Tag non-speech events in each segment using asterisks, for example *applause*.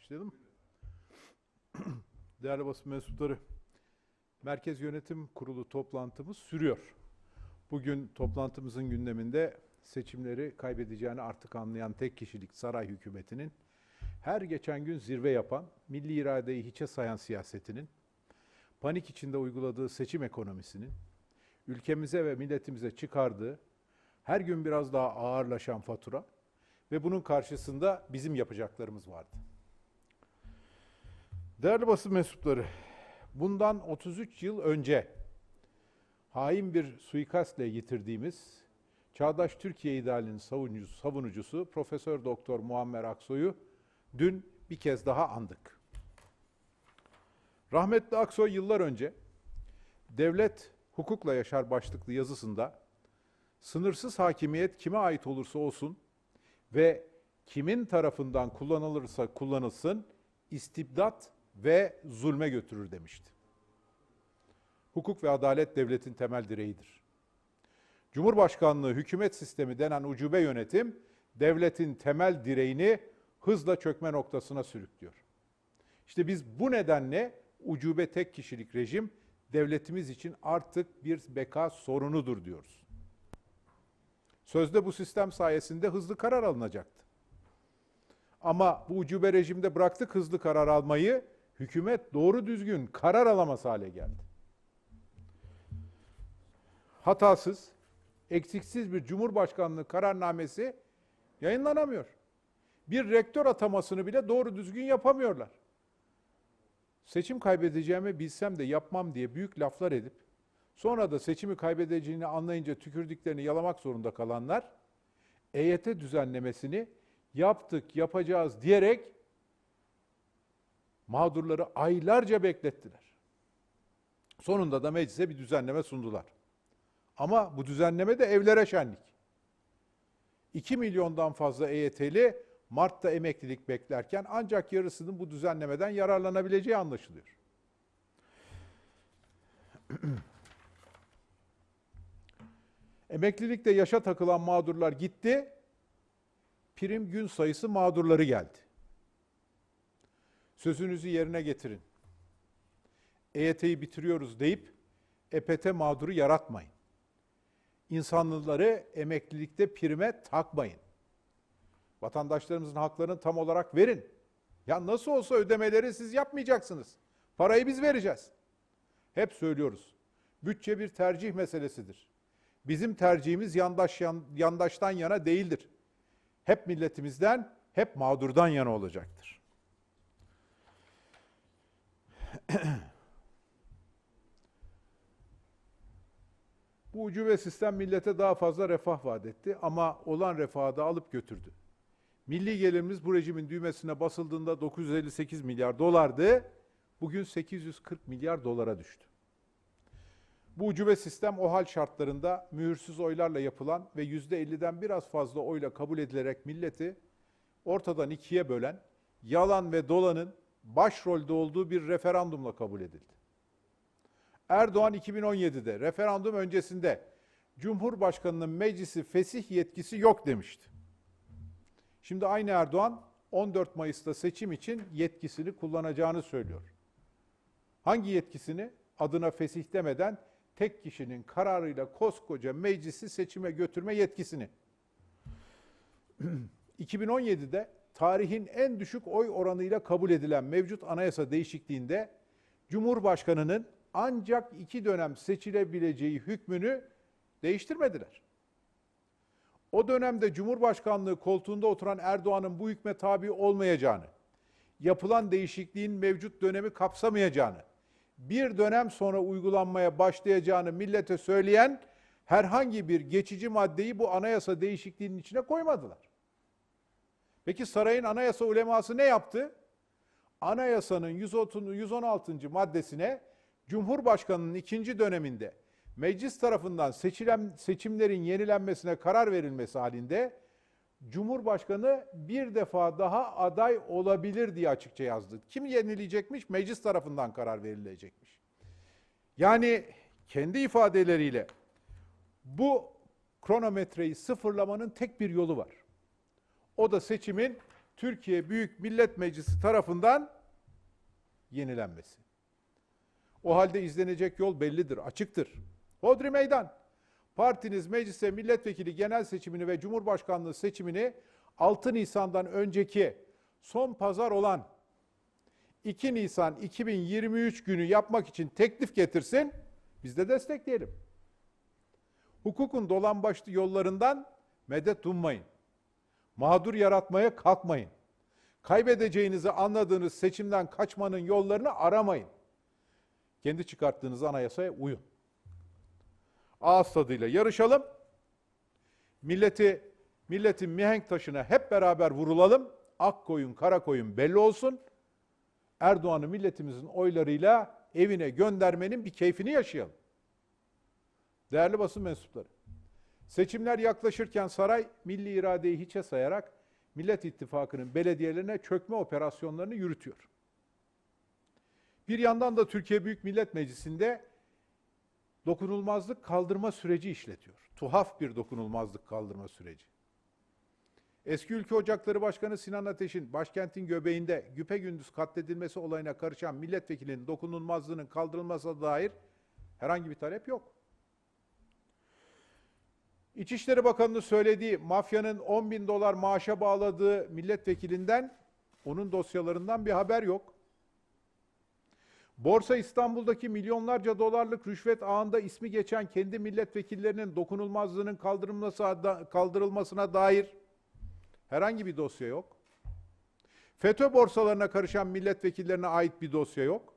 Başlayalım. *clears throat* Değerli basın mensupları, Merkez Yönetim Kurulu toplantımız sürüyor. Bugün toplantımızın gündeminde seçimleri kaybedeceğini artık anlayan tek kişilik saray hükümetinin her geçen gün zirve yapan, milli iradeyi hiçe sayan siyasetinin, panik içinde uyguladığı seçim ekonomisinin, ülkemize ve milletimize çıkardığı her gün biraz daha ağırlaşan fatura ve bunun karşısında bizim yapacaklarımız vardı. Değerli basın mensupları, bundan 33 yıl önce hain bir suikastle yitirdiğimiz Çağdaş Türkiye idealinin savunucusu, savunucusu Profesör Doktor Muammer Aksoy'u dün bir kez daha andık. Rahmetli Aksoy yıllar önce Devlet Hukukla Yaşar başlıklı yazısında sınırsız hakimiyet kime ait olursa olsun ve kimin tarafından kullanılırsa kullanılsın istibdat ve zulme götürür demişti. Hukuk ve adalet devletin temel direğidir. Cumhurbaşkanlığı hükümet sistemi denen ucube yönetim devletin temel direğini hızla çökme noktasına sürüklüyor. İşte biz bu nedenle ucube tek kişilik rejim devletimiz için artık bir beka sorunudur diyoruz. Sözde bu sistem sayesinde hızlı karar alınacaktı. Ama bu ucube rejimde bıraktık hızlı karar almayı, hükümet doğru düzgün karar alamaz hale geldi. Hatasız, eksiksiz bir cumhurbaşkanlığı kararnamesi yayınlanamıyor. Bir rektör atamasını bile doğru düzgün yapamıyorlar. Seçim kaybedeceğimi bilsem de yapmam diye büyük laflar edip sonra da seçimi kaybedeceğini anlayınca tükürdüklerini yalamak zorunda kalanlar EYT düzenlemesini yaptık, yapacağız diyerek mağdurları aylarca beklettiler. Sonunda da meclise bir düzenleme sundular. Ama bu düzenleme de evlere şenlik. 2 milyondan fazla EYT'li Mart'ta emeklilik beklerken ancak yarısının bu düzenlemeden yararlanabileceği anlaşılıyor. *clears throat* Emeklilikte yaşa takılan mağdurlar gitti, prim gün sayısı mağdurları geldi. Sözünüzü yerine getirin. EYT'yi bitiriyoruz deyip EPT mağduru yaratmayın. İnsanlıları emeklilikte prime takmayın. Vatandaşlarımızın haklarını tam olarak verin. Ya nasıl olsa ödemeleri siz yapmayacaksınız. Parayı biz vereceğiz. Hep söylüyoruz. Bütçe bir tercih meselesidir. Bizim tercihimiz yandaş yan, yandaştan yana değildir. Hep milletimizden, hep mağdurdan yana olacaktır. Bu ucube sistem millete daha fazla refah vaat etti ama olan refahı da alıp götürdü. Milli gelirimiz bu rejimin düğmesine basıldığında 958 milyar dolardı. Bugün 840 milyar dolara düştü. Bu ucube sistem o hal şartlarında mühürsüz oylarla yapılan ve %50'den biraz fazla oyla kabul edilerek milleti ortadan ikiye bölen, yalan ve dolanın başrolde olduğu bir referandumla kabul edildi. Erdoğan 2017'de referandum öncesinde Cumhurbaşkanının meclisi fesih yetkisi yok demişti. Şimdi aynı Erdoğan 14 Mayıs'ta seçim için yetkisini kullanacağını söylüyor. Hangi yetkisini? Adına fesih demeden tek kişinin kararıyla koskoca meclisi seçime götürme yetkisini. *clears throat* 2017'de tarihin en düşük oy oranıyla kabul edilen mevcut anayasa değişikliğinde Cumhurbaşkanının ancak iki dönem seçilebileceği hükmünü değiştirmediler. O dönemde Cumhurbaşkanlığı koltuğunda oturan Erdoğan'ın bu hükme tabi olmayacağını, yapılan değişikliğin mevcut dönemi kapsamayacağını, bir dönem sonra uygulanmaya başlayacağını millete söyleyen herhangi bir geçici maddeyi bu anayasa değişikliğinin içine koymadılar. Peki sarayın anayasa uleması ne yaptı? Anayasanın 116. maddesine Cumhurbaşkanının ikinci döneminde meclis tarafından seçilen seçimlerin yenilenmesine karar verilmesi halinde Cumhurbaşkanı bir defa daha aday olabilir diye açıkça yazdı. Kim yenileyecekmiş? Meclis tarafından karar verilecekmiş. Yani kendi ifadeleriyle bu kronometreyi sıfırlamanın tek bir yolu var. O da seçimin Türkiye Büyük Millet Meclisi tarafından yenilenmesi. O halde izlenecek yol bellidir, açıktır. Hodri meydan. Partiniz meclise milletvekili genel seçimini ve cumhurbaşkanlığı seçimini 6 Nisan'dan önceki son pazar olan 2 Nisan 2023 günü yapmak için teklif getirsin. Biz de destekleyelim. Hukukun dolambaçlı yollarından medet ummayın. Mağdur yaratmaya kalkmayın. Kaybedeceğinizi anladığınız seçimden kaçmanın yollarını aramayın. Kendi çıkarttığınız anayasaya uyun. Ağız tadıyla yarışalım. Milleti, milletin mihenk taşına hep beraber vurulalım. Ak koyun, kara koyun belli olsun. Erdoğan'ı milletimizin oylarıyla evine göndermenin bir keyfini yaşayalım. Değerli basın mensupları, seçimler yaklaşırken saray milli iradeyi hiçe sayarak Millet İttifakı'nın belediyelerine çökme operasyonlarını yürütüyor. Bir yandan da Türkiye Büyük Millet Meclisi'nde dokunulmazlık kaldırma süreci işletiyor. Tuhaf bir dokunulmazlık kaldırma süreci. Eski Ülke Ocakları Başkanı Sinan Ateş'in başkentin göbeğinde güpegündüz katledilmesi olayına karışan milletvekilinin dokunulmazlığının kaldırılmasına dair herhangi bir talep yok. İçişleri Bakanı'nın söylediği mafyanın 10 bin dolar maaşa bağladığı milletvekilinden, onun dosyalarından bir haber yok. Borsa İstanbul'daki milyonlarca dolarlık rüşvet ağında ismi geçen kendi milletvekillerinin dokunulmazlığının kaldırılması, kaldırılmasına dair herhangi bir dosya yok. FETÖ borsalarına karışan milletvekillerine ait bir dosya yok.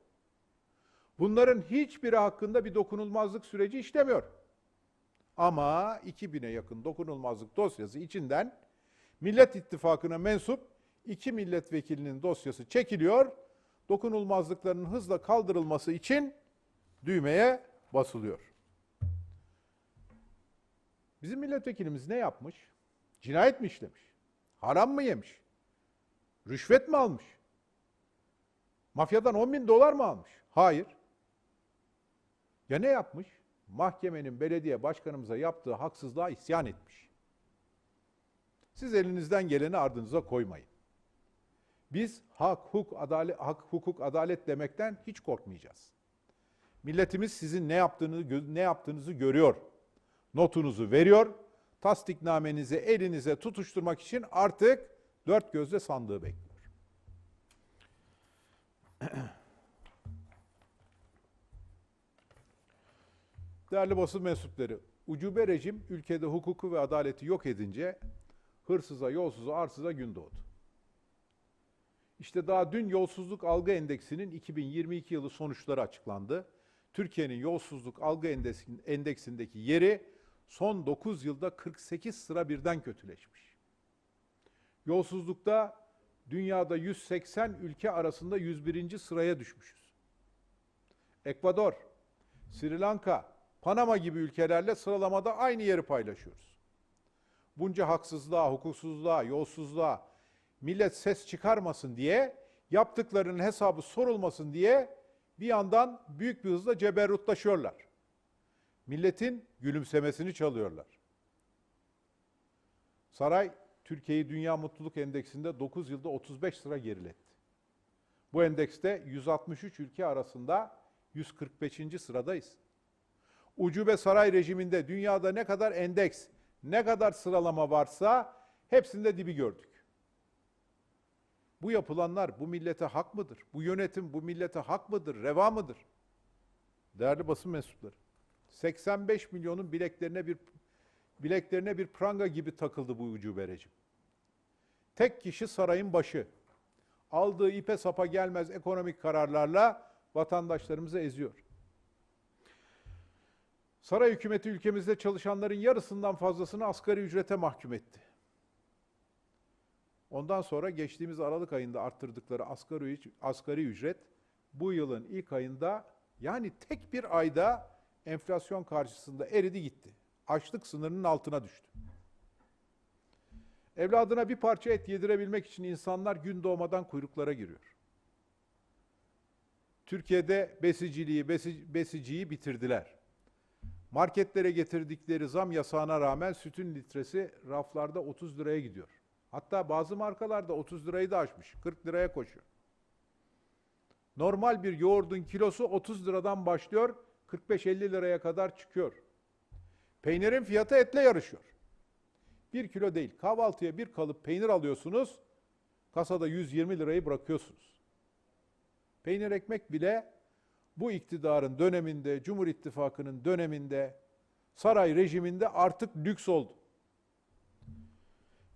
Bunların hiçbiri hakkında bir dokunulmazlık süreci işlemiyor. Ama 2000'e yakın dokunulmazlık dosyası içinden Millet İttifakı'na mensup iki milletvekilinin dosyası çekiliyor. Dokunulmazlıkların hızla kaldırılması için düğmeye basılıyor. Bizim milletvekilimiz ne yapmış? Cinayet mi işlemiş? Haram mı yemiş? Rüşvet mi almış? Mafyadan 10 bin dolar mı almış? Hayır. Ya ne yapmış? Mahkemenin belediye başkanımıza yaptığı haksızlığa isyan etmiş. Siz elinizden geleni ardınıza koymayın. Biz hak, hukuk, adalet, hak, hukuk, adalet demekten hiç korkmayacağız. Milletimiz sizin ne yaptığınızı ne yaptığınızı görüyor. Notunuzu veriyor. Tasdiknamenizi elinize tutuşturmak için artık dört gözle sandığı bekliyor. Değerli basın mensupları, ucube rejim ülkede hukuku ve adaleti yok edince hırsıza, yolsuza, arsıza gün doğdu. İşte daha dün yolsuzluk algı endeksinin 2022 yılı sonuçları açıklandı. Türkiye'nin yolsuzluk algı endeksindeki yeri son 9 yılda 48 sıra birden kötüleşmiş. Yolsuzlukta dünyada 180 ülke arasında 101. sıraya düşmüşüz. Ekvador, Sri Lanka, Panama gibi ülkelerle sıralamada aynı yeri paylaşıyoruz. Bunca haksızlığa, hukuksuzluğa, yolsuzluğa millet ses çıkarmasın diye, yaptıklarının hesabı sorulmasın diye bir yandan büyük bir hızla ceberrutlaşıyorlar. Milletin gülümsemesini çalıyorlar. Saray Türkiye'yi Dünya Mutluluk Endeksinde 9 yılda 35 sıra geriletti. Bu endekste 163 ülke arasında 145. sıradayız ucube saray rejiminde dünyada ne kadar endeks, ne kadar sıralama varsa hepsinde dibi gördük. Bu yapılanlar bu millete hak mıdır? Bu yönetim bu millete hak mıdır? Reva mıdır? Değerli basın mensupları. 85 milyonun bileklerine bir bileklerine bir pranga gibi takıldı bu ucube rejim. Tek kişi sarayın başı. Aldığı ipe sapa gelmez ekonomik kararlarla vatandaşlarımızı eziyor. Saray hükümeti ülkemizde çalışanların yarısından fazlasını asgari ücrete mahkum etti. Ondan sonra geçtiğimiz Aralık ayında arttırdıkları asgari, asgari ücret bu yılın ilk ayında yani tek bir ayda enflasyon karşısında eridi gitti. Açlık sınırının altına düştü. Evladına bir parça et yedirebilmek için insanlar gün doğmadan kuyruklara giriyor. Türkiye'de besiciliği, besi, besiciyi bitirdiler. Marketlere getirdikleri zam yasağına rağmen sütün litresi raflarda 30 liraya gidiyor. Hatta bazı markalarda 30 lirayı da aşmış. 40 liraya koşuyor. Normal bir yoğurdun kilosu 30 liradan başlıyor, 45-50 liraya kadar çıkıyor. Peynirin fiyatı etle yarışıyor. Bir kilo değil, kahvaltıya bir kalıp peynir alıyorsunuz, kasada 120 lirayı bırakıyorsunuz. Peynir ekmek bile bu iktidarın döneminde, Cumhur İttifakı'nın döneminde, saray rejiminde artık lüks oldu.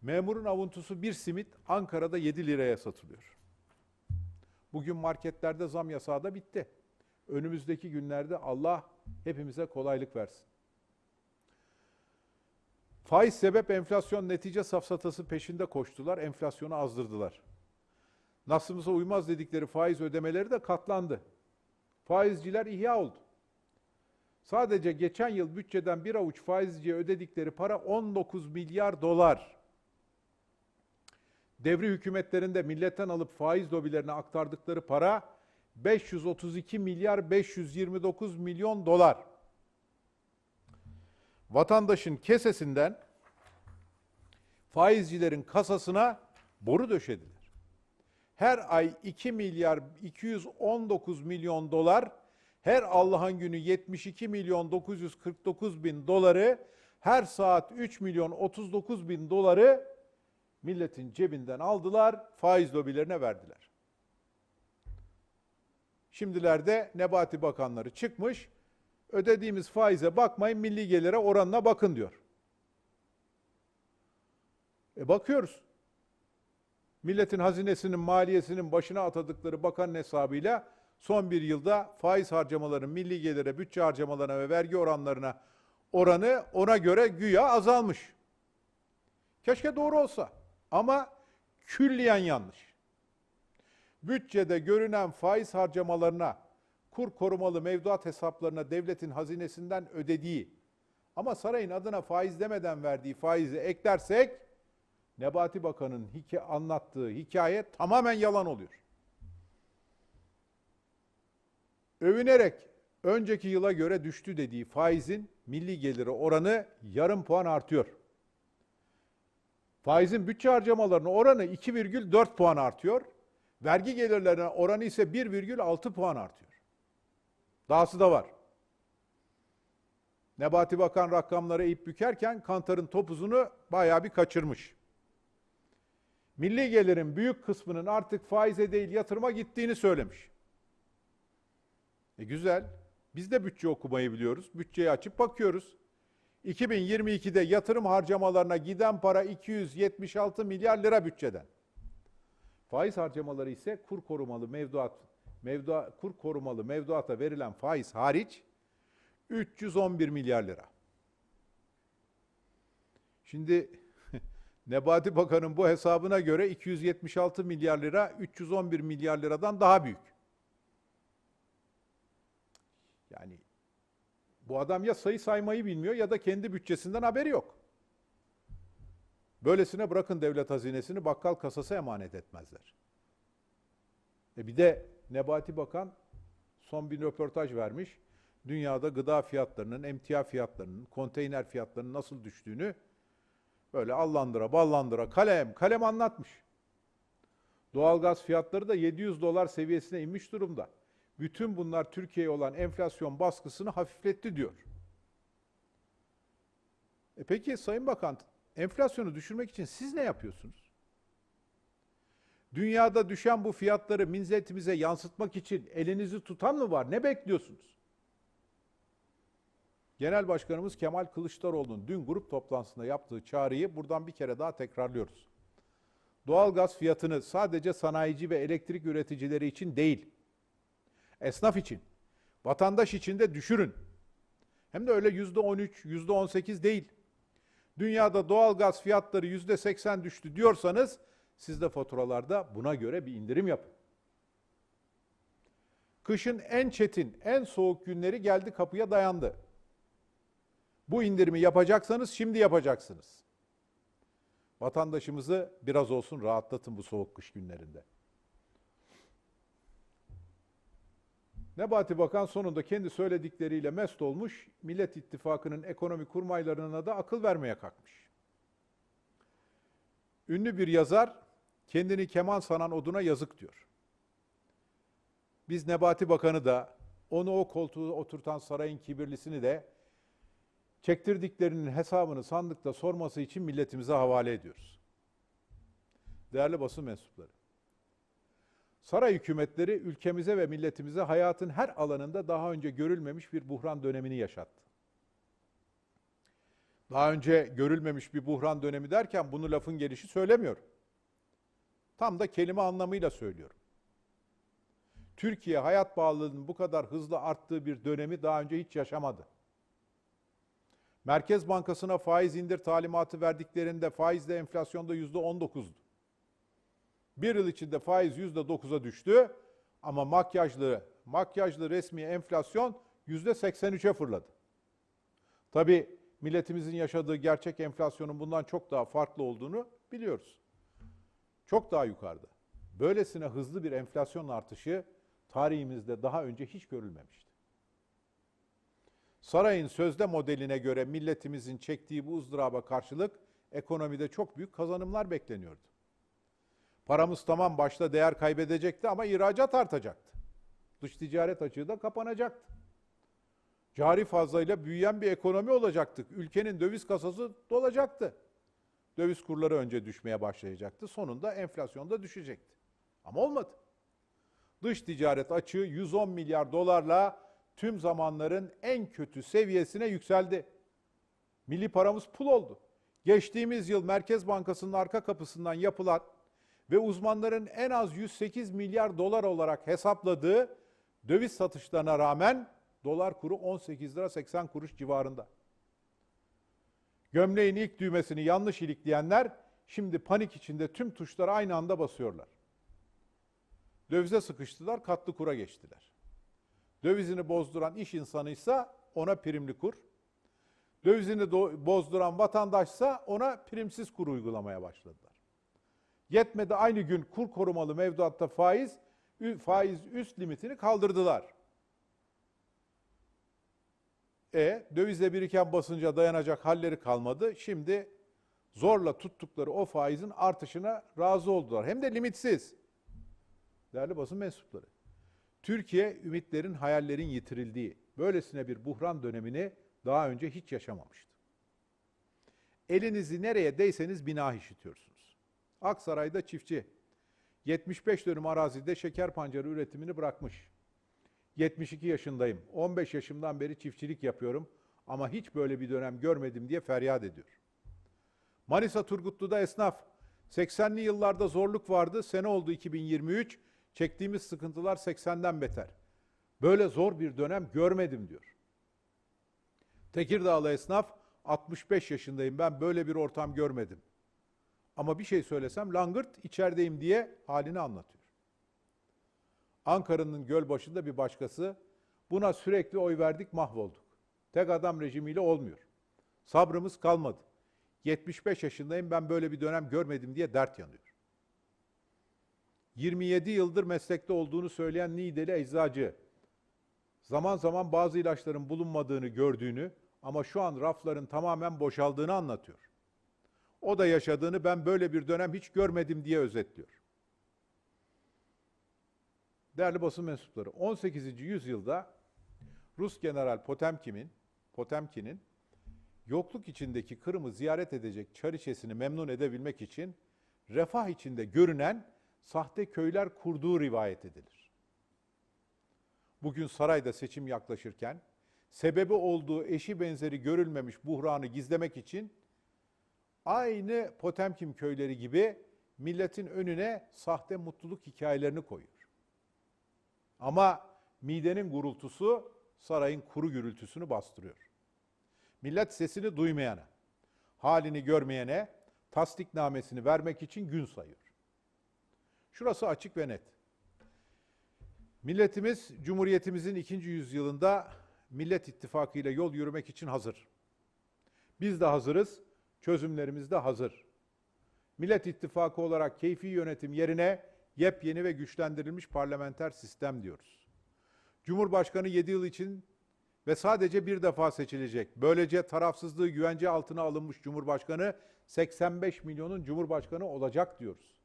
Memurun avuntusu bir simit Ankara'da 7 liraya satılıyor. Bugün marketlerde zam yasağı da bitti. Önümüzdeki günlerde Allah hepimize kolaylık versin. Faiz sebep enflasyon netice safsatası peşinde koştular, enflasyonu azdırdılar. Nasımıza uymaz dedikleri faiz ödemeleri de katlandı. Faizciler ihya oldu. Sadece geçen yıl bütçeden bir avuç faizciye ödedikleri para 19 milyar dolar. Devri hükümetlerinde milletten alıp faiz lobilerine aktardıkları para 532 milyar 529 milyon dolar. Vatandaşın kesesinden faizcilerin kasasına boru döşediler. Her ay 2 milyar 219 milyon dolar, her Allah'ın günü 72 milyon 949 bin doları, her saat 3 milyon 39 bin doları milletin cebinden aldılar, faiz lobilerine verdiler. Şimdilerde Nebati Bakanları çıkmış, ödediğimiz faize bakmayın, milli gelire oranına bakın diyor. E bakıyoruz. Milletin hazinesinin, maliyesinin başına atadıkları bakanın hesabıyla son bir yılda faiz harcamalarının milli gelire, bütçe harcamalarına ve vergi oranlarına oranı ona göre güya azalmış. Keşke doğru olsa. Ama külliyen yanlış. Bütçede görünen faiz harcamalarına, kur korumalı mevduat hesaplarına devletin hazinesinden ödediği ama sarayın adına faiz demeden verdiği faizi eklersek Nebati Bakan'ın hikaye, anlattığı hikaye tamamen yalan oluyor. Övünerek önceki yıla göre düştü dediği faizin milli geliri oranı yarım puan artıyor. Faizin bütçe harcamalarının oranı 2,4 puan artıyor. Vergi gelirlerine oranı ise 1,6 puan artıyor. Dahası da var. Nebati Bakan rakamları eğip bükerken Kantar'ın topuzunu bayağı bir kaçırmış. Milli gelirin büyük kısmının artık faize değil yatırıma gittiğini söylemiş. E güzel. Biz de bütçe okumayı biliyoruz. Bütçeyi açıp bakıyoruz. 2022'de yatırım harcamalarına giden para 276 milyar lira bütçeden. Faiz harcamaları ise kur korumalı mevduat, mevduat kur korumalı mevduata verilen faiz hariç 311 milyar lira. Şimdi Nebati Bakan'ın bu hesabına göre 276 milyar lira 311 milyar liradan daha büyük. Yani bu adam ya sayı saymayı bilmiyor ya da kendi bütçesinden haberi yok. Böylesine bırakın devlet hazinesini bakkal kasası emanet etmezler. E bir de Nebati Bakan son bir röportaj vermiş. Dünyada gıda fiyatlarının, emtia fiyatlarının, konteyner fiyatlarının nasıl düştüğünü böyle allandıra, ballandıra, kalem, kalem anlatmış. Doğalgaz fiyatları da 700 dolar seviyesine inmiş durumda. Bütün bunlar Türkiye'ye olan enflasyon baskısını hafifletti diyor. E peki Sayın Bakan, enflasyonu düşürmek için siz ne yapıyorsunuz? Dünyada düşen bu fiyatları minzetimize yansıtmak için elinizi tutan mı var? Ne bekliyorsunuz? Genel Başkanımız Kemal Kılıçdaroğlu'nun dün grup toplantısında yaptığı çağrıyı buradan bir kere daha tekrarlıyoruz. Doğalgaz fiyatını sadece sanayici ve elektrik üreticileri için değil, esnaf için, vatandaş için de düşürün. Hem de öyle yüzde 13, yüzde 18 değil. Dünyada doğal gaz fiyatları yüzde 80 düştü diyorsanız siz de faturalarda buna göre bir indirim yapın. Kışın en çetin, en soğuk günleri geldi kapıya dayandı. Bu indirimi yapacaksanız şimdi yapacaksınız. Vatandaşımızı biraz olsun rahatlatın bu soğuk kış günlerinde. Nebati Bakan sonunda kendi söyledikleriyle mest olmuş, Millet İttifakı'nın ekonomi kurmaylarına da akıl vermeye kalkmış. Ünlü bir yazar kendini keman sanan oduna yazık diyor. Biz Nebati Bakanı da onu o koltuğu oturtan sarayın kibirlisini de çektirdiklerinin hesabını sandıkta sorması için milletimize havale ediyoruz. Değerli basın mensupları. Saray hükümetleri ülkemize ve milletimize hayatın her alanında daha önce görülmemiş bir buhran dönemini yaşattı. Daha önce görülmemiş bir buhran dönemi derken bunu lafın gelişi söylemiyorum. Tam da kelime anlamıyla söylüyorum. Türkiye hayat pahalılığının bu kadar hızlı arttığı bir dönemi daha önce hiç yaşamadı. Merkez Bankası'na faiz indir talimatı verdiklerinde faizde enflasyonda yüzde on dokuzdu. Bir yıl içinde faiz yüzde dokuza düştü ama makyajlı, makyajlı resmi enflasyon yüzde seksen üçe fırladı. Tabii milletimizin yaşadığı gerçek enflasyonun bundan çok daha farklı olduğunu biliyoruz. Çok daha yukarıda. Böylesine hızlı bir enflasyon artışı tarihimizde daha önce hiç görülmemişti. Sarayın sözde modeline göre milletimizin çektiği bu ızdıraba karşılık ekonomide çok büyük kazanımlar bekleniyordu. Paramız tamam başta değer kaybedecekti ama ihracat artacaktı. Dış ticaret açığı da kapanacaktı. Cari fazlayla büyüyen bir ekonomi olacaktık. Ülkenin döviz kasası dolacaktı. Döviz kurları önce düşmeye başlayacaktı. Sonunda enflasyon da düşecekti. Ama olmadı. Dış ticaret açığı 110 milyar dolarla tüm zamanların en kötü seviyesine yükseldi. Milli paramız pul oldu. Geçtiğimiz yıl Merkez Bankası'nın arka kapısından yapılan ve uzmanların en az 108 milyar dolar olarak hesapladığı döviz satışlarına rağmen dolar kuru 18 lira 80 kuruş civarında. Gömleğin ilk düğmesini yanlış ilikleyenler şimdi panik içinde tüm tuşlara aynı anda basıyorlar. Dövize sıkıştılar, katlı kura geçtiler. Dövizini bozduran iş insanıysa ona primli kur. Dövizini bozduran vatandaşsa ona primsiz kur uygulamaya başladılar. Yetmedi aynı gün kur korumalı mevduatta faiz faiz üst limitini kaldırdılar. E dövizle biriken basınca dayanacak halleri kalmadı. Şimdi zorla tuttukları o faizin artışına razı oldular. Hem de limitsiz. Değerli basın mensupları. Türkiye ümitlerin, hayallerin yitirildiği böylesine bir buhran dönemini daha önce hiç yaşamamıştı. Elinizi nereye değseniz bina işitiyorsunuz. Aksaray'da çiftçi 75 dönüm arazide şeker pancarı üretimini bırakmış. 72 yaşındayım. 15 yaşımdan beri çiftçilik yapıyorum ama hiç böyle bir dönem görmedim diye feryat ediyor. Manisa Turgutlu'da esnaf 80'li yıllarda zorluk vardı. Sene oldu 2023. Çektiğimiz sıkıntılar 80'den beter. Böyle zor bir dönem görmedim diyor. Tekirdağlı esnaf 65 yaşındayım ben böyle bir ortam görmedim. Ama bir şey söylesem langırt içerideyim diye halini anlatıyor. Ankara'nın göl başında bir başkası buna sürekli oy verdik mahvolduk. Tek adam rejimiyle olmuyor. Sabrımız kalmadı. 75 yaşındayım ben böyle bir dönem görmedim diye dert yanıyor. 27 yıldır meslekte olduğunu söyleyen Niğdeli eczacı, zaman zaman bazı ilaçların bulunmadığını gördüğünü ama şu an rafların tamamen boşaldığını anlatıyor. O da yaşadığını ben böyle bir dönem hiç görmedim diye özetliyor. Değerli basın mensupları, 18. yüzyılda Rus General Potemkin'in Potemkin'in yokluk içindeki Kırım'ı ziyaret edecek çariçesini memnun edebilmek için refah içinde görünen sahte köyler kurduğu rivayet edilir. Bugün sarayda seçim yaklaşırken sebebi olduğu eşi benzeri görülmemiş buhranı gizlemek için aynı Potemkin köyleri gibi milletin önüne sahte mutluluk hikayelerini koyuyor. Ama midenin gurultusu sarayın kuru gürültüsünü bastırıyor. Millet sesini duymayana, halini görmeyene tasdiknamesini vermek için gün sayıyor. Şurası açık ve net. Milletimiz Cumhuriyetimizin ikinci yüzyılında Millet İttifakı ile yol yürümek için hazır. Biz de hazırız, çözümlerimiz de hazır. Millet İttifakı olarak keyfi yönetim yerine yepyeni ve güçlendirilmiş parlamenter sistem diyoruz. Cumhurbaşkanı 7 yıl için ve sadece bir defa seçilecek. Böylece tarafsızlığı güvence altına alınmış Cumhurbaşkanı 85 milyonun Cumhurbaşkanı olacak diyoruz.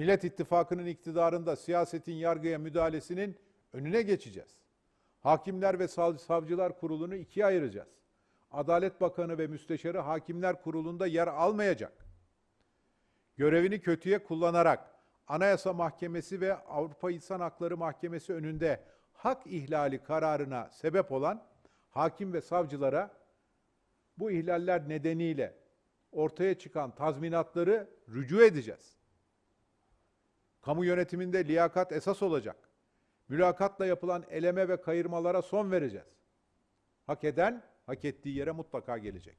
Millet İttifakı'nın iktidarında siyasetin yargıya müdahalesinin önüne geçeceğiz. Hakimler ve Sav- Savcılar Kurulu'nu ikiye ayıracağız. Adalet Bakanı ve Müsteşarı Hakimler Kurulu'nda yer almayacak. Görevini kötüye kullanarak Anayasa Mahkemesi ve Avrupa İnsan Hakları Mahkemesi önünde hak ihlali kararına sebep olan hakim ve savcılara bu ihlaller nedeniyle ortaya çıkan tazminatları rücu edeceğiz. Kamu yönetiminde liyakat esas olacak. Mülakatla yapılan eleme ve kayırmalara son vereceğiz. Hak eden hak ettiği yere mutlaka gelecek.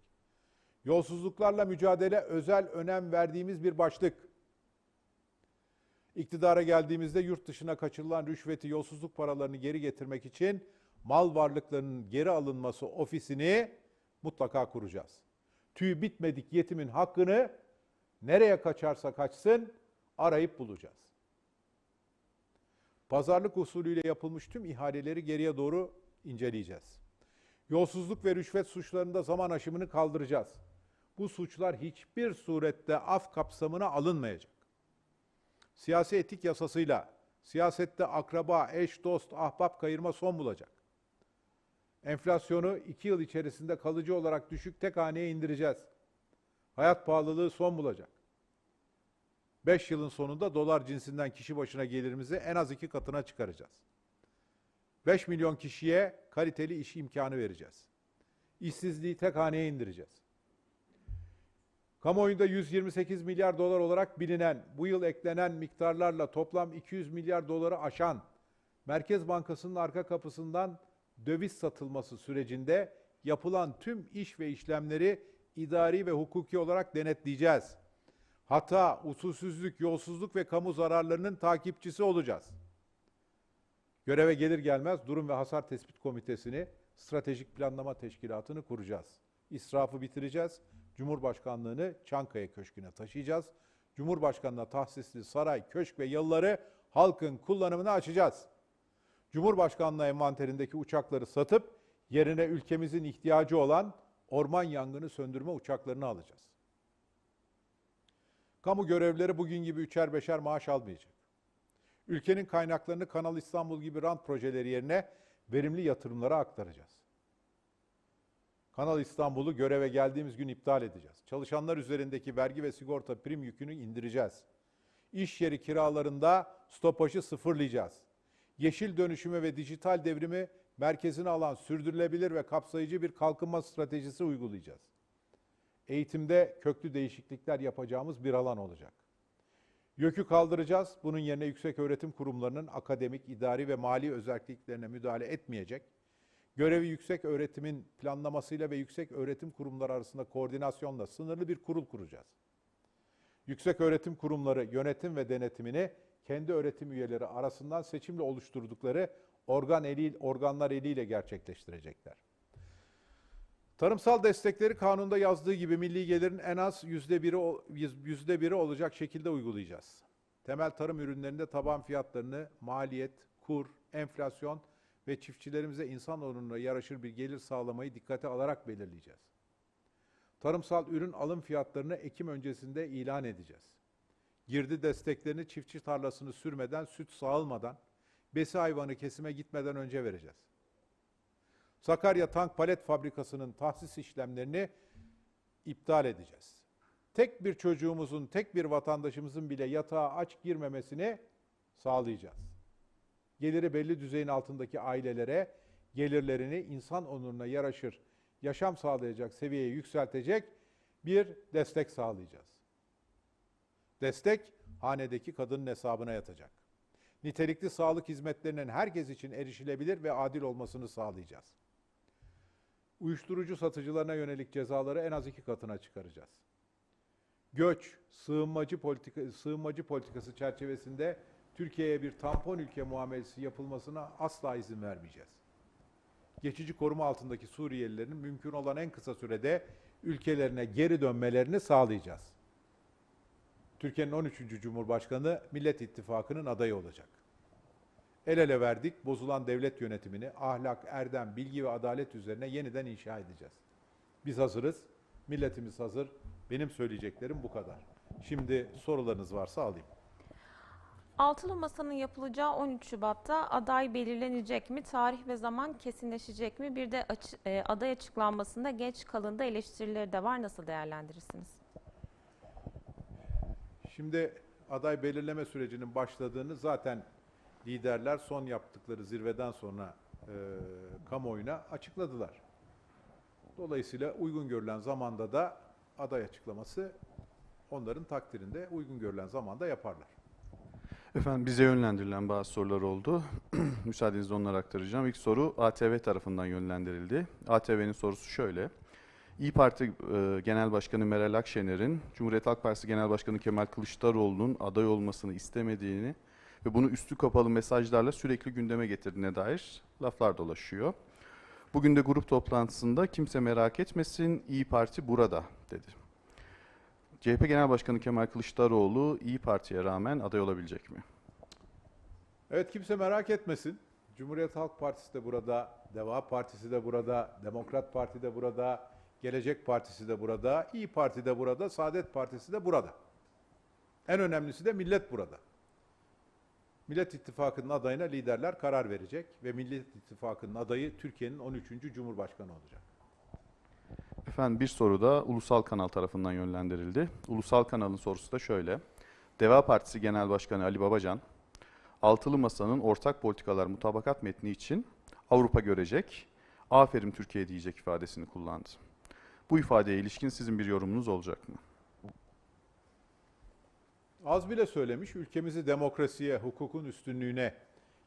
Yolsuzluklarla mücadele özel önem verdiğimiz bir başlık. İktidara geldiğimizde yurt dışına kaçırılan rüşveti, yolsuzluk paralarını geri getirmek için mal varlıklarının geri alınması ofisini mutlaka kuracağız. Tüy bitmedik yetimin hakkını nereye kaçarsa kaçsın arayıp bulacağız. Pazarlık usulüyle yapılmış tüm ihaleleri geriye doğru inceleyeceğiz. Yolsuzluk ve rüşvet suçlarında zaman aşımını kaldıracağız. Bu suçlar hiçbir surette af kapsamına alınmayacak. Siyasi etik yasasıyla siyasette akraba, eş, dost, ahbap kayırma son bulacak. Enflasyonu iki yıl içerisinde kalıcı olarak düşük tek haneye indireceğiz. Hayat pahalılığı son bulacak. 5 yılın sonunda dolar cinsinden kişi başına gelirimizi en az iki katına çıkaracağız. 5 milyon kişiye kaliteli iş imkanı vereceğiz. İşsizliği tek haneye indireceğiz. Kamuoyunda 128 milyar dolar olarak bilinen, bu yıl eklenen miktarlarla toplam 200 milyar doları aşan Merkez Bankası'nın arka kapısından döviz satılması sürecinde yapılan tüm iş ve işlemleri idari ve hukuki olarak denetleyeceğiz. Hata, usulsüzlük, yolsuzluk ve kamu zararlarının takipçisi olacağız. Göreve gelir gelmez durum ve hasar tespit komitesini, stratejik planlama teşkilatını kuracağız. İsrafı bitireceğiz. Cumhurbaşkanlığını Çankaya Köşkü'ne taşıyacağız. Cumhurbaşkanına tahsisli saray, köşk ve yılları halkın kullanımına açacağız. Cumhurbaşkanlığı envanterindeki uçakları satıp yerine ülkemizin ihtiyacı olan orman yangını söndürme uçaklarını alacağız. Kamu görevlileri bugün gibi üçer beşer maaş almayacak. Ülkenin kaynaklarını Kanal İstanbul gibi rant projeleri yerine verimli yatırımlara aktaracağız. Kanal İstanbul'u göreve geldiğimiz gün iptal edeceğiz. Çalışanlar üzerindeki vergi ve sigorta prim yükünü indireceğiz. İş yeri kiralarında stopajı sıfırlayacağız. Yeşil dönüşümü ve dijital devrimi merkezine alan sürdürülebilir ve kapsayıcı bir kalkınma stratejisi uygulayacağız. Eğitimde köklü değişiklikler yapacağımız bir alan olacak. YÖK'ü kaldıracağız. Bunun yerine yüksek öğretim kurumlarının akademik, idari ve mali özelliklerine müdahale etmeyecek. Görevi yüksek öğretimin planlamasıyla ve yüksek öğretim kurumları arasında koordinasyonla sınırlı bir kurul kuracağız. Yüksek öğretim kurumları yönetim ve denetimini kendi öğretim üyeleri arasından seçimle oluşturdukları organ eli, organlar eliyle gerçekleştirecekler. Tarımsal destekleri kanunda yazdığı gibi milli gelirin en az yüzde biri, yüzde biri olacak şekilde uygulayacağız. Temel tarım ürünlerinde taban fiyatlarını maliyet, kur, enflasyon ve çiftçilerimize insan onuruna yaraşır bir gelir sağlamayı dikkate alarak belirleyeceğiz. Tarımsal ürün alım fiyatlarını Ekim öncesinde ilan edeceğiz. Girdi desteklerini çiftçi tarlasını sürmeden, süt sağılmadan, besi hayvanı kesime gitmeden önce vereceğiz. Sakarya Tank Palet Fabrikası'nın tahsis işlemlerini iptal edeceğiz. Tek bir çocuğumuzun, tek bir vatandaşımızın bile yatağa aç girmemesini sağlayacağız. Geliri belli düzeyin altındaki ailelere gelirlerini insan onuruna yaraşır, yaşam sağlayacak seviyeye yükseltecek bir destek sağlayacağız. Destek hanedeki kadının hesabına yatacak. Nitelikli sağlık hizmetlerinin herkes için erişilebilir ve adil olmasını sağlayacağız. Uyuşturucu satıcılarına yönelik cezaları en az iki katına çıkaracağız. Göç, sığınmacı, politika, sığınmacı politikası çerçevesinde Türkiye'ye bir tampon ülke muamelesi yapılmasına asla izin vermeyeceğiz. Geçici koruma altındaki Suriyelilerin mümkün olan en kısa sürede ülkelerine geri dönmelerini sağlayacağız. Türkiye'nin 13. Cumhurbaşkanı Millet İttifakı'nın adayı olacak. El ele verdik, bozulan devlet yönetimini ahlak, erdem, bilgi ve adalet üzerine yeniden inşa edeceğiz. Biz hazırız, milletimiz hazır, Benim söyleyeceklerim bu kadar. Şimdi sorularınız varsa alayım. Altılı Masa'nın yapılacağı 13 Şubat'ta aday belirlenecek mi? Tarih ve zaman kesinleşecek mi? Bir de açı- e, aday açıklanmasında geç kalındı eleştirileri de var. Nasıl değerlendirirsiniz? Şimdi aday belirleme sürecinin başladığını zaten liderler son yaptıkları zirveden sonra e, kamuoyuna açıkladılar. Dolayısıyla uygun görülen zamanda da aday açıklaması onların takdirinde uygun görülen zamanda yaparlar. Efendim bize yönlendirilen bazı sorular oldu. *clears throat* Müsaadenizle onları aktaracağım. İlk soru ATV tarafından yönlendirildi. ATV'nin sorusu şöyle. İyi Parti e, Genel Başkanı Meral Akşener'in Cumhuriyet Halk Partisi Genel Başkanı Kemal Kılıçdaroğlu'nun aday olmasını istemediğini ve bunu üstü kapalı mesajlarla sürekli gündeme getirdiğine dair laflar dolaşıyor. Bugün de grup toplantısında kimse merak etmesin İyi Parti burada dedi. CHP Genel Başkanı Kemal Kılıçdaroğlu İyi Parti'ye rağmen aday olabilecek mi? Evet kimse merak etmesin. Cumhuriyet Halk Partisi de burada, Deva Partisi de burada, Demokrat Parti de burada, Gelecek Partisi de burada, İyi Parti de burada, Saadet Partisi de burada. En önemlisi de millet burada. Millet İttifakı'nın adayına liderler karar verecek ve Millet İttifakı'nın adayı Türkiye'nin 13. Cumhurbaşkanı olacak. Efendim bir soru da Ulusal Kanal tarafından yönlendirildi. Ulusal Kanal'ın sorusu da şöyle. Deva Partisi Genel Başkanı Ali Babacan, Altılı Masa'nın ortak politikalar mutabakat metni için Avrupa görecek, aferin Türkiye diyecek ifadesini kullandı. Bu ifadeye ilişkin sizin bir yorumunuz olacak mı? Az bile söylemiş, ülkemizi demokrasiye, hukukun üstünlüğüne,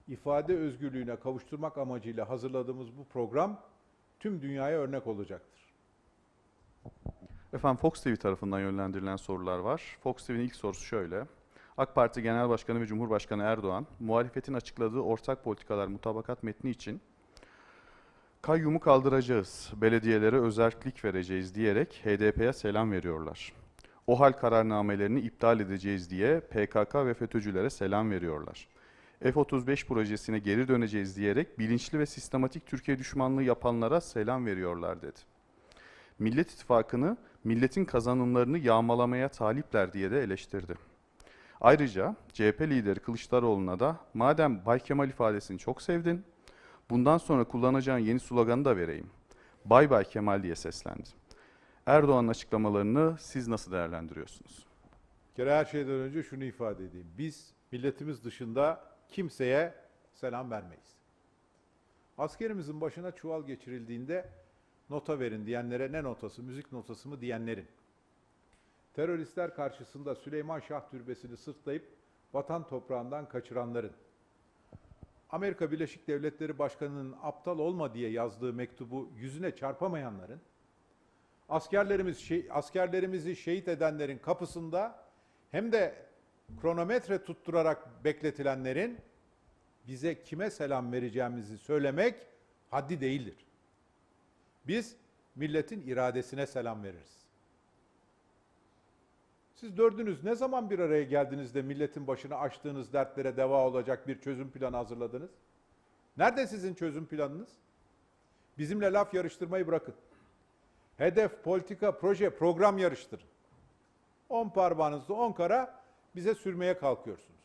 ifade özgürlüğüne kavuşturmak amacıyla hazırladığımız bu program tüm dünyaya örnek olacaktır. Efendim Fox TV tarafından yönlendirilen sorular var. Fox TV'nin ilk sorusu şöyle. AK Parti Genel Başkanı ve Cumhurbaşkanı Erdoğan, muhalefetin açıkladığı ortak politikalar mutabakat metni için kayyumu kaldıracağız, belediyelere özellik vereceğiz diyerek HDP'ye selam veriyorlar. O hal kararnamelerini iptal edeceğiz diye PKK ve FETÖ'cülere selam veriyorlar. F-35 projesine geri döneceğiz diyerek bilinçli ve sistematik Türkiye düşmanlığı yapanlara selam veriyorlar dedi. Millet İttifakı'nı milletin kazanımlarını yağmalamaya talipler diye de eleştirdi. Ayrıca CHP lideri Kılıçdaroğlu'na da madem Bay Kemal ifadesini çok sevdin, bundan sonra kullanacağın yeni sloganı da vereyim. Bay Bay Kemal diye seslendi. Erdoğan'ın açıklamalarını siz nasıl değerlendiriyorsunuz? Bir kere her şeyden önce şunu ifade edeyim. Biz milletimiz dışında kimseye selam vermeyiz. Askerimizin başına çuval geçirildiğinde nota verin diyenlere ne notası, müzik notası mı diyenlerin. Teröristler karşısında Süleyman Şah Türbesi'ni sırtlayıp vatan toprağından kaçıranların. Amerika Birleşik Devletleri Başkanı'nın aptal olma diye yazdığı mektubu yüzüne çarpamayanların, askerlerimiz askerlerimizi şehit edenlerin kapısında hem de kronometre tutturarak bekletilenlerin bize kime selam vereceğimizi söylemek haddi değildir. Biz milletin iradesine selam veririz. Siz dördünüz ne zaman bir araya geldiniz de milletin başına açtığınız dertlere deva olacak bir çözüm planı hazırladınız? Nerede sizin çözüm planınız? Bizimle laf yarıştırmayı bırakın. Hedef, politika, proje, program yarıştırın. On parmağınızda on kara bize sürmeye kalkıyorsunuz.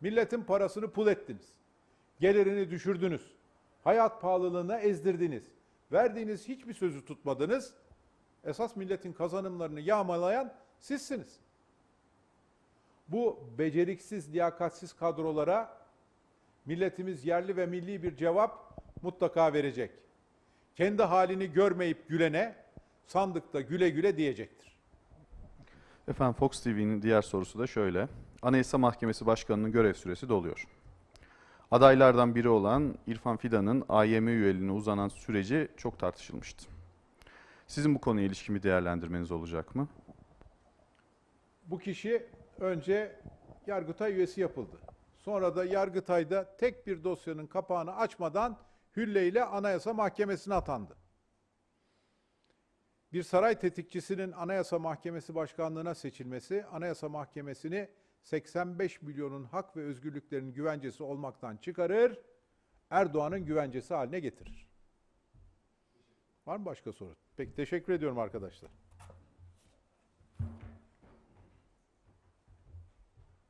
Milletin parasını pul ettiniz. Gelirini düşürdünüz. Hayat pahalılığına ezdirdiniz. Verdiğiniz hiçbir sözü tutmadınız. Esas milletin kazanımlarını yağmalayan sizsiniz. Bu beceriksiz, liyakatsiz kadrolara milletimiz yerli ve milli bir cevap mutlaka verecek. Kendi halini görmeyip gülene sandıkta güle güle diyecektir. Efendim Fox TV'nin diğer sorusu da şöyle. Anayasa Mahkemesi Başkanı'nın görev süresi doluyor. Adaylardan biri olan İrfan Fidan'ın AYM üyeliğine uzanan süreci çok tartışılmıştı. Sizin bu konuya ilişkin bir değerlendirmeniz olacak mı? Bu kişi önce Yargıtay üyesi yapıldı. Sonra da Yargıtay'da tek bir dosyanın kapağını açmadan Hülle ile Anayasa Mahkemesi'ne atandı. Bir saray tetikçisinin Anayasa Mahkemesi başkanlığına seçilmesi, Anayasa Mahkemesi'ni 85 milyonun hak ve özgürlüklerinin güvencesi olmaktan çıkarır, Erdoğan'ın güvencesi haline getirir. Var mı başka soru? Peki teşekkür ediyorum arkadaşlar.